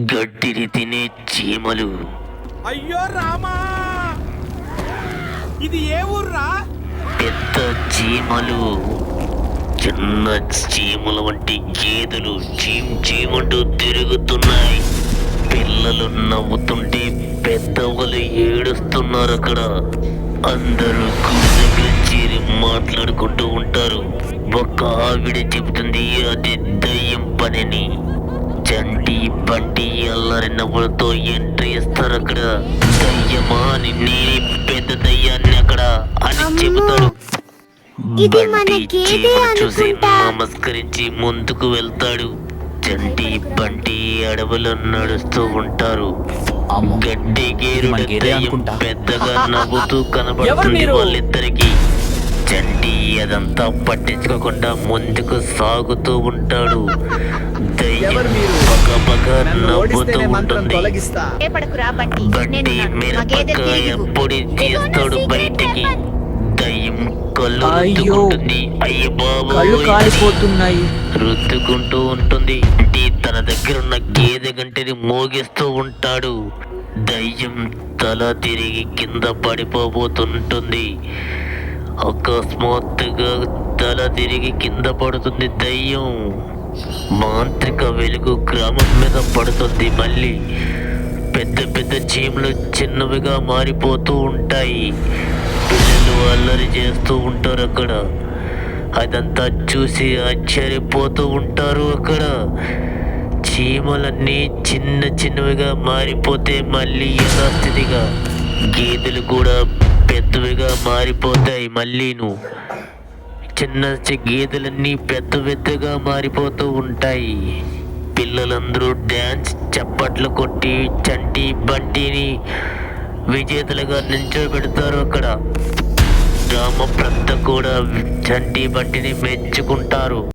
గడ్డిని తినే చీమలు. అయ్యో రామా! ఇది ఏ ఊర్రా? పెద్ద చీమలు. చిన్న చీమల వంటి గేదెలు చీమ్ చీమంటూ తిరుగుతున్నాయి. పిల్లలు నవ్వుతుంటే పెద్దవాళ్ళు ఏడుస్తున్నారు అక్కడ. అందరూ దగ్గర చేరి మాట్లాడుకుంటూ ఉంటారు. ఒక ఆవిడ చెబుతుంది అది దయ్యం పనిని చంటి బంటి అల్లరి నవ్వులతో ఎంట్రీ ఇస్తారు అక్కడ. దయ్యమా అని నేనే పెద్ద దయ్యాన్ని అక్కడ అని చెబుతాడు చీమను చూసి అనుకుంటా. నమస్కరించి ముందుకు వెళ్తాడు. చంటి బంటి అడవులో నడుస్తూ ఉంటారు. గడ్డి అనుకుంటా. పెద్దగా నవ్వుతూ కనబడుతుంది? వాళ్ళిద్దరికి. చంటి అదంతా పట్టించుకోకుండా ముందుకు సాగుతూ ఉంటాడు. దయ్యం నన్ను ఓడిస్తేనే మంత్రం తొలగిస్తా. భయపడకురా బంటి. గేదె మిరపకాయ తిరిగి. పొడి బయటికి దయ్యం కళ్ళు అయ్యో. రుద్దుకుంటుంది. అయ్య కళ్ళు బాబోయ్ కాలిపోతున్నాయి. రుద్దుకుంటూ ఉంటుంది. అంటే తన దగ్గర ఉన్న గేదె గంటని మోగిస్తూ ఉంటాడు. దయ్యం తల తిరిగి కింద పడిపోబోతుంటుంది. అకస్మాత్తుగా తల తిరిగి కింద పడుతుంది దయ్యం. మాంత్రిక వెలుగు గ్రామం మీద పడుతుంది. మళ్ళీ పెద్ద పెద్ద చీమలు చిన్నవిగా మారిపోతూ ఉంటాయి. పిల్లలు అల్లరి చేస్తూ ఉంటారు అక్కడ. అదంతా చూసి ఆశ్చర్యపోతూ ఉంటారు అక్కడ. చీమలన్నీ చిన్న చిన్నవిగా మారిపోతే మళ్ళీ యథాస్థితిగా గేదెలు కూడా పెద్దవిగా మారిపోతాయి. మళ్ళీను చిన్న చి- గేదెలన్నీ పెద్ద పెద్దగా మారిపోతూ ఉంటాయి. పిల్లలందరూ డ్యాన్స్ చప్పట్లు కొట్టి చంటి బంటిని విజేతలుగా నిల్చోబెడతారు అక్కడ. గ్రామ ప్రజలు కూడా చంటి బంటిని మెచ్చుకుంటారు.